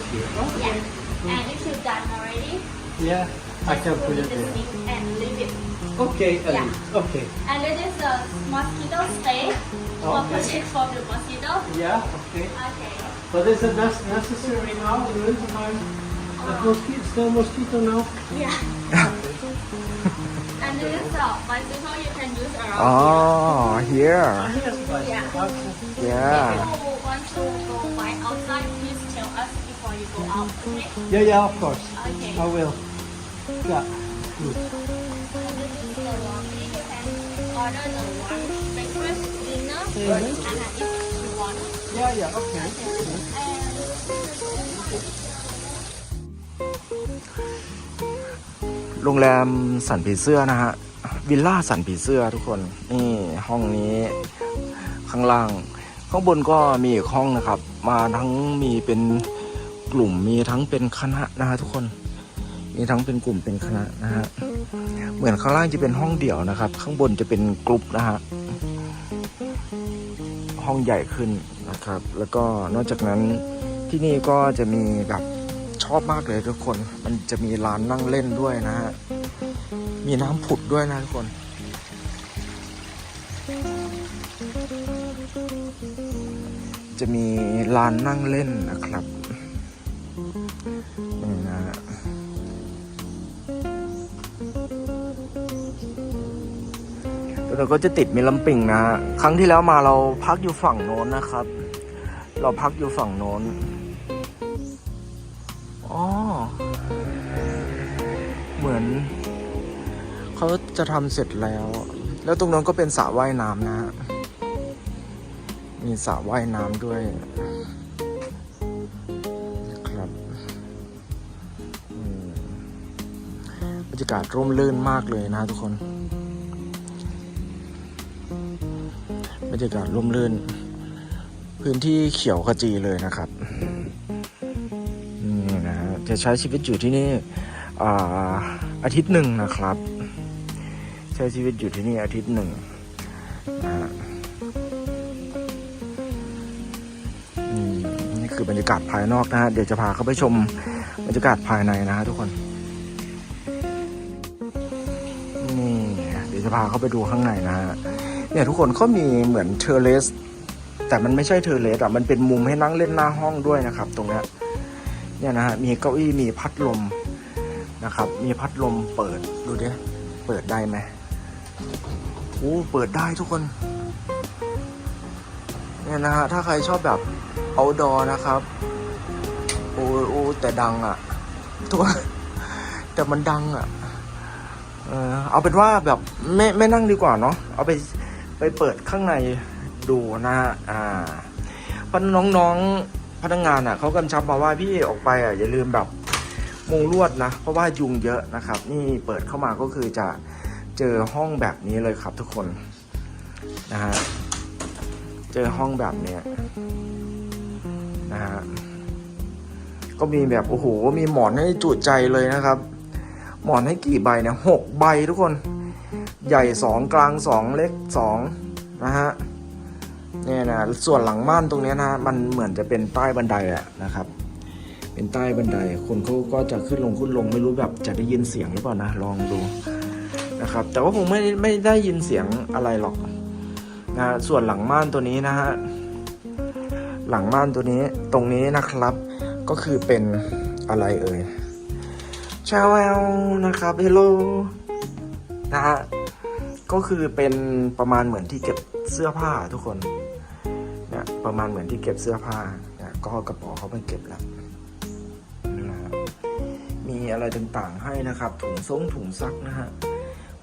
right here. Can put here. Okay. Yeah. And if you're done already, Yeah, I can put it the there. and leave it. Okay, Yeah. Ellie. Okay. And it is a mosquito spray for Okay. protect from the mosquito. Yeah, okay. Okay. But is it nec- necessary now in the winter time? The mosquito, still mosquito now? Yeah. and this is a bicycle you can use around. Oh, here. Ah, yes, but Yeah. Yeah. If you want to go buy outside, please tell us before you go out. Okay. Yeah, yeah, of course. Okay. I will. Yeah. Good. And this is the laundry. You can order the one breakfast, dinner, Mhm. and if you want. Yeah, yeah, okay. And โรงแรมสันผีเสื้อนะฮะ วิลล่าสันผีเสื้อทุกคน นี่ห้องนี้ข้างล่าง ข้างบนก็มีอีกห้องนะครับ มาทั้งมีเป็น กลุ่มมีทั้งเป็นคณะนะฮะทุกคน มีทั้งเป็นกลุ่มเป็นคณะนะฮะเหมือนข้างล่างจะเป็นห้องเดี่ยวนะครับ ข้างบนจะเป็นกลุ่มนะฮะห้องใหญ่ขึ้นนะครับ แล้วก็นอกจากนั้นที่นี่ก็จะมีแบบชอบมากเลยทุกคน มันจะมีลานนั่งเล่นด้วยนะฮะมีน้ำผุดด้วยนะทุกคนจะมีลานนั่งเล่นนะครับ เราก็จะติดมีลำปิงนะฮะครั้งที่แล้วมาเราพักอยู่ฝั่งโน้นนะครับ เราพักอยู่ฝั่งโน้นอ๋อเหมือนเขาจะทำเสร็จแล้ว แล้วตรงนั้นก็เป็นสระว่ายน้ำนะฮะมีสระว่ายน้ำด้วยครับบรรยากาศร่มรื่นมากเลยนะทุกคน รรยากาศร่มรื่น พื้นที่เขียวขจีเลยนะครับนี่นะฮะจะใช้ชีวิตอยู่ที่นี่อาอาทิตย์หนึ่งนะครับ ใช้ชีวิตอยู่ที่นี่อาทิตย์หนึ่งนนี่คือบรรยากาศภายนอกนะฮะเดี๋ยวจะพาเข้าไปชมบรรยากาศภายในนะฮะทุกคนนี่เดี๋ยวจะพาเข้าไปดูข้างในนะฮะ เนี่ยทุกคนเขามีเหมือนเทอร์เลสแต่มันไม่ใช่เทอร์เลสอะมันเป็นมุมให้นั่งเล่นหน้าห้องด้วยนะครับ ตรงนี้เนี่ยนะฮะมีเก้าอี้มีพัดลมนะครับ มีพัดลมเปิดดูดิเปิดได้ไหมโอ้เปิดได้ทุกคนเนี่ยนะฮะถ้าใครชอบแบบ outdoor นะครับโอ้โอ้แต่ดังอะ่ะทุกคนแต่มันดังอะ่ะเออเอาเป็นว่าแบบไม่ไม่นั่งดีกว่าเนาะเอาไป ไปเปิดข้างในดูนะฮะอ่าพน้องๆพนักงานอะเขากำชับมาว่าพี่ออกไปอะอย่าลืมแบบมุงลวดนะ เพราะว่ายุงเยอะนะครับ นี่เปิดเข้ามาก็คือจะเจอห้องแบบนี้เลยครับทุกคนนะฮะเจอห้องแบบเนี้ยนะฮะก็มีแบบโอ้โหมีหมอนให้จุใจเลยนะครับ หมอนให้กี่ใบเนี่ยหกใบทุกคน ใหญ่สองกลางสองเล็กสองนะฮะเนี่ยนะส่วนหลังม่านตรงนี้นะมันเหมือนจะเป็นใต้บันไดอะนะครับ เป็นใต้บันไดคนเขาก็จะขึ้นลงขึ้นลงไม่รู้แบบจะได้ยินเสียงหรือเปล่านะลองดูนะครับ แต่ว่าคงไม่ไม่ได้ยินเสียงอะไรหรอกนะส่วนหลังม่านตัวนี้นะฮะหลังม่านตัวนี้ตรงนี้นะครับ ก็คือเป็นอะไรเอ่ยชาวลนะครับเฮลโลนะฮะ ก็คือเป็นประมาณเหมือนที่เก็บเสื้อผ้าทุกคนเนี่ยประมาณเหมือนที่เก็บเสื้อผ้าเนี่ยก็กระเป๋าเขาไปเก็บแล้วนะมีอะไรต่างๆให้นะครับ ถุงส้งถุงซักนะฮะ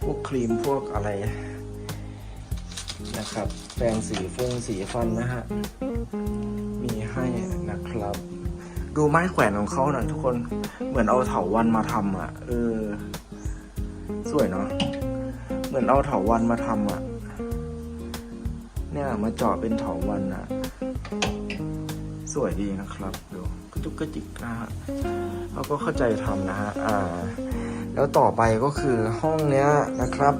พวกครีมพวกอะไรนะครับแปรงสีฟงสีฟันนะฮะมีให้นะครับ ดูไม้แขวนของเขาหน่อยทุกคนเหมือนเอาเถาวันมาทำอะเออ สวยเนาะ เหมือนเอาเถาวันมาทำอะเนี่ยมาเจาะเป็นเถาวันอะสวยดีนะครับดูกระจุกกระจิกนะฮะเขาก็เข้าใจทำนะฮะอ่า แล้วต่อไปก็คือห้องเนี้ยนะครับ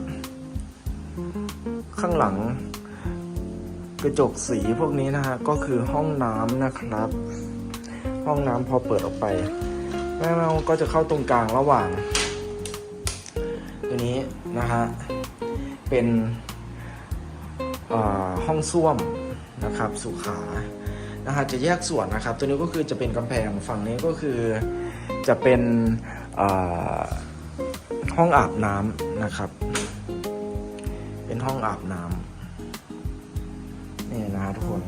ข้างหลัง กระจกสีพวกนี้นะฮะก็คือห้องน้ำนะครับ ห้องน้ำพอเปิดออกไปแม่แมวก็จะเข้าตรงกลางระหว่าง ตัวนี้นะฮะเป็นห้องส้วมนะครับสุขานะฮะจะแยกส่วนนะครับ ตัวนี้ก็คือจะเป็นกำแพงฝั่งนี้ก็คือจะเป็นห้องอาบน้ำนะครับ เป็นห้องอาบน้ำนี่นะฮะทุกคน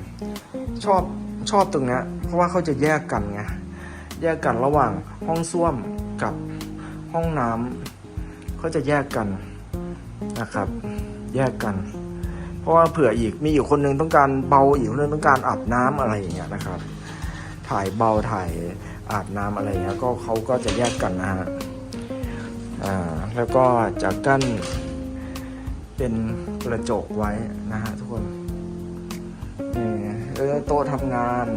ชอบชอบตรงนี้เพราะว่าเขาจะแยกกันไงแยกกันระหว่างห้องส้วมกับห้องน้ำ เขาจะแยกกันนะครับ แยกกัน เพราะว่าเผื่ออีกมีอยู่คนหนึงต้องการเบาอีกคนนึงต้องการอาบน้ำอะไรอย่างเงี้ยนะครับ ถ่ายเบาถ่ายอาบน้ำอะไรเงี้ยก็เขาก็จะแยกกันนะฮะอ่าแล้วก็จะกั้นเป็นกระจกไว้นะฮะทุกคนนี่โต๊ะทำงาน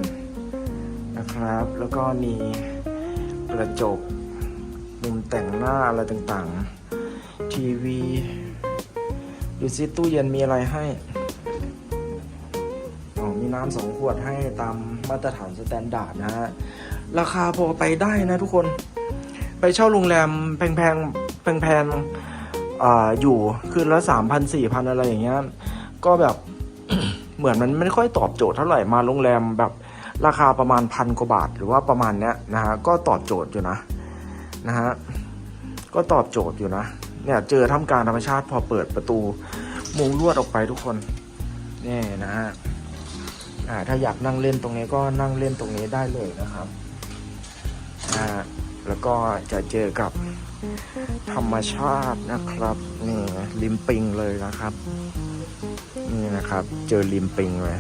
นะครับ แล้วก็มีกระจก แต่งหน้าอะไรต่างๆ ทีวีดูซิตู้เย็นมีอะไรให้อ๋อมีน้ำสองขวดให้ตามมาตรฐานสแตนดาร์ดนะฮะ ราคาพอไปได้นะทุกคน ไปเช่าโรงแรมแพงๆแพงๆอ่าอยู่คืนละสามพันสี่พันอะไรอย่างเงี้ย ก็แบบเหมือนมันไม่ค่อยตอบโจทย์เท่าไหร่มาโรงแรมแบบราคาประมาณพันกว่าบาท หรือว่าประมาณเนี้ยนะฮะก็ตอบโจทย์อยู่นะนะฮะ ก็ตอบโจทย์อยู่นะเนี่ยเจอท่ามกลางธรรมชาติพอเปิดประตูมุงลวดออกไปทุกคนนี่นะฮะถ้าอยากนั่งเล่นตรงนี้ก็นั่งเล่นตรงนี้ได้เลยนะครับอ่าแล้วก็จะเจอกับธรรมชาตินะครับนี่ริมปิงเลยนะครับนี่นะครับ เจอริมปิงเลย